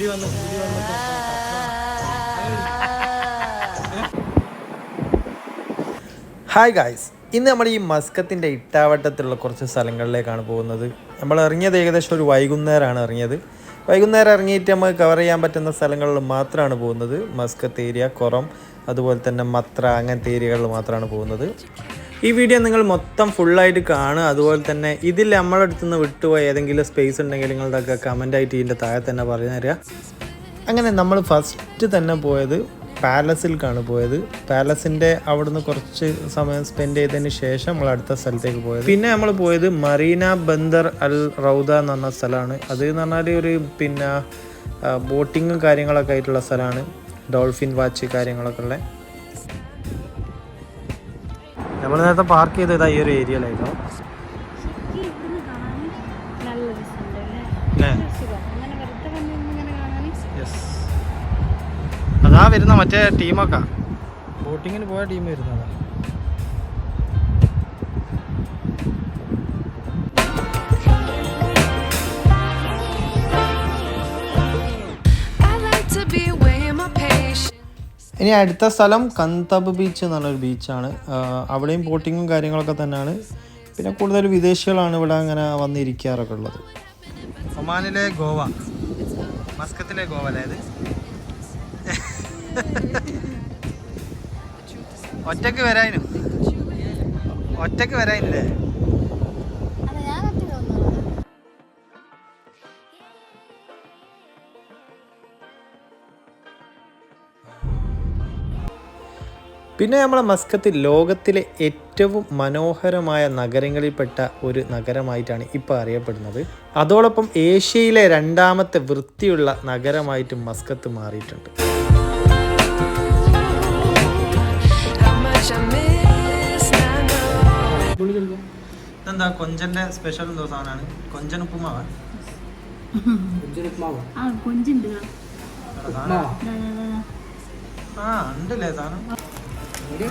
പുലി വന്നു പുലി വന്നു ഹായ് ഗായ്സ് ഇന്ന് നമ്മൾ ഈ മസ്കത്തിന്റെ ഇട്ടാവട്ടത്തിലുള്ള കുറച്ച് സ്ഥലങ്ങളിലേക്കാണ് പോകുന്നത്. നമ്മൾ ഇറങ്ങിയത് ഏകദേശം ഒരു വൈകുന്നേരമാണ് ഇറങ്ങിയത്. വൈകുന്നേരം ഇറങ്ങിയിട്ട് നമുക്ക് കവർ ചെയ്യാൻ പറ്റുന്ന സ്ഥലങ്ങളിൽ മാത്രമാണ് പോകുന്നത്. മസ്കത്ത് ഏരിയ കുറം അതുപോലെ തന്നെ മത്ര അങ്ങനത്തെ ഏരിയകളിൽ മാത്രമാണ് പോകുന്നത്. ഈ വീഡിയോ നിങ്ങൾ മൊത്തം ഫുള്ളായിട്ട് കാണുക. അതുപോലെ തന്നെ ഇതിൽ നമ്മളടുത്തു നിന്ന് വിട്ടുപോയ ഏതെങ്കിലും സ്പേസ് ഉണ്ടെങ്കിൽ നിങ്ങളുടെയൊക്കെ കമന്റായിട്ട് ഇതിന്റെ താഴെ തന്നെ പറഞ്ഞു തരിക. അങ്ങനെ നമ്മൾ ഫസ്റ്റ് തന്നെ പോയത് പാലസിലേക്കാണ് പോയത്. പാലസിന്റെ അവിടുന്ന് കുറച്ച് സമയം സ്പെൻഡ് ചെയ്തതിന് ശേഷം നമ്മൾ അടുത്ത സ്ഥലത്തേക്ക് പോയത്. പിന്നെ നമ്മൾ പോയത് മറീന ബന്ദർ അൽ റൗദ എന്ന് പറഞ്ഞ സ്ഥലമാണ്. അത് എന്ന് പറഞ്ഞാൽ ഒരു പിന്നെ ബോട്ടിങ്ങും കാര്യങ്ങളൊക്കെ ആയിട്ടുള്ള സ്ഥലമാണ്. ഡോൾഫിൻ വാച്ച് കാര്യങ്ങളൊക്കെ ഉള്ള. നമ്മൾ നേരത്തെ പാർക്ക് ചെയ്ത് ഇതാ ഈ ഒരു ഏരിയയിലായിരുന്നു അതാ വരുന്ന മറ്റേ ടീമൊക്കെ ബോട്ടിങ്ങിന് പോയ ടീം വരുന്നതാ. ഇനി അടുത്ത സ്ഥലം കന്തബ് ബീച്ച് എന്ന് പറഞ്ഞൊരു ബീച്ചാണ്. അവിടെയും ബോട്ടിങ്ങും കാര്യങ്ങളൊക്കെ തന്നെയാണ്. പിന്നെ കൂടുതൽ വിദേശികളാണ് ഇവിടെ അങ്ങനെ വന്നിരിക്കാറൊക്കെ ഉള്ളത്. ഒമാനിലെ ഗോവ. മസ്കത്തിലെ ഗോവ അതായത് ഒറ്റയ്ക്ക് വരാനും. ഒറ്റയ്ക്ക് വരാനില്ലേ? പിന്നെ നമ്മളെ മസ്കത്ത് ലോകത്തിലെ ഏറ്റവും മനോഹരമായ നഗരങ്ങളിൽപ്പെട്ട ഒരു നഗരമായിട്ടാണ് ഇപ്പോൾ അറിയപ്പെടുന്നത്. അതോടൊപ്പം ഏഷ്യയിലെ രണ്ടാമത്തെ വൃത്തിയുള്ള നഗരമായിട്ടും മസ്കത്ത് മാറിയിട്ടുണ്ട്. എന്താ കൊഞ്ചന്റെ സ്പെഷ്യൽ എന്തോ സാധനമാണ്? കൊഞ്ചൻ ഉപ്പുമാവ്? ആ കൊഞ്ചുണ്ട്. ആ ഉണ്ടല്ലേ സാധനം? അത്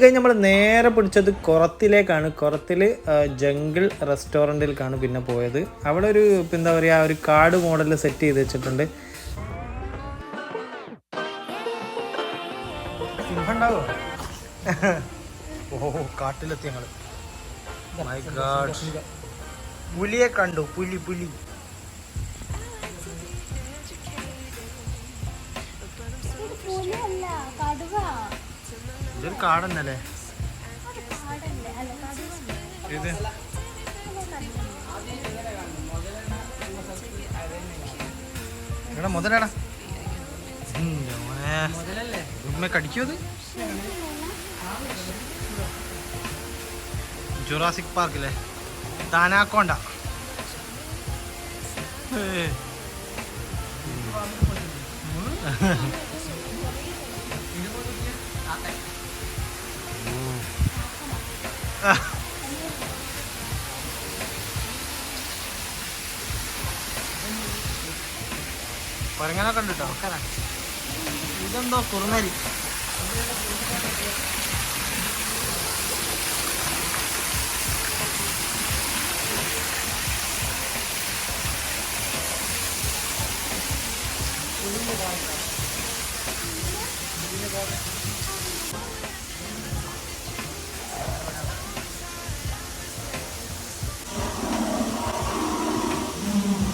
കഴിഞ്ഞ് നമ്മൾ നേരെ പിടിച്ചത് കുറത്തിലേക്കാണ്. കുറത്തിൽ ജംഗിൾ റെസ്റ്റോറന്റിലേക്കാണ് പിന്നെ പോയത്. അവിടെ ഒരു എന്താ പറയുക ഒരു കാർഡ് മോഡൽ സെറ്റ് ചെയ്ത് വെച്ചിട്ടുണ്ട്. സിംഹണ്ടാവോ ഓ കാട്ടിലെത്തി ഞങ്ങൾ മൈ ഗാഡ് പുലിയെ കണ്ടു പുലി പുലി. ഇതൊരു കാടന്നല്ലേ? ഇത് എടാ മുതലാടാ. ഉമ്മ കടിക്കോ അത് ജുറാസിക് പാർക്കിലെ താനാക്കോണ്ട. കൊരങ്ങനൊക്കെ ഉണ്ട് ഇതെന്തോ കുറുനരി.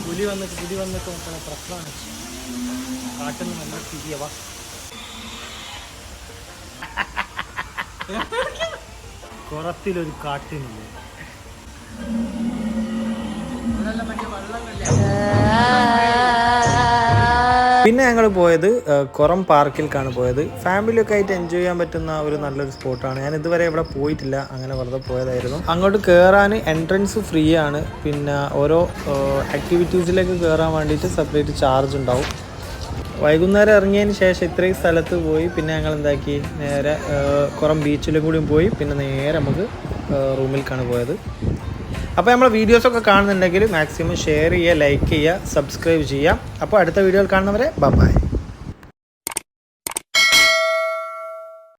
പുലി വന്നിട്ട് പുലി വന്നിട്ട് നോക്കണ പ്രശ്നമാണ്. കാട്ടിൽ നിന്ന് നല്ല തിരിയവ കുറത്തിലൊരു കാട്ടിനില്ല? പിന്നെ ഞങ്ങൾ പോയത് കുറം പാർക്കിലേക്കാണ് പോയത്. ഫാമിലിയൊക്കെ ആയിട്ട് എൻജോയ് ചെയ്യാൻ പറ്റുന്ന ഒരു നല്ലൊരു സ്പോട്ടാണ്. ഞാൻ ഇതുവരെ ഇവിടെ പോയിട്ടില്ല അങ്ങനെ വെറുതെ പോയതായിരുന്നു. അങ്ങോട്ട് കയറാൻ എൻട്രൻസ് ഫ്രീ ആണ്. പിന്നെ ഓരോ ആക്ടിവിറ്റീസിലേക്ക് കയറാൻ വേണ്ടിയിട്ട് സെപ്പറേറ്റ് ചാർജ് ഉണ്ടാവും. വൈകുന്നേരം ഇറങ്ങിയതിന് ശേഷം ഇത്രയും സ്ഥലത്ത് പോയി പിന്നെ ഞങ്ങൾ എന്താക്കി? നേരെ കുറം ബീച്ചിലും കൂടിയും പോയി പിന്നെ നേരെ നമുക്ക് റൂമിലേക്കാണ് പോയത്. അപ്പോൾ നമ്മൾ വീഡിയോസൊക്കെ കാണുന്നുണ്ടെങ്കിൽ മാക്സിമം ഷെയർ ചെയ്യുക ലൈക്ക് ചെയ്യുക സബ്സ്ക്രൈബ് ചെയ്യുക. അപ്പോൾ അടുത്ത വീഡിയോയിൽ കാണുന്നവരെ ബൈ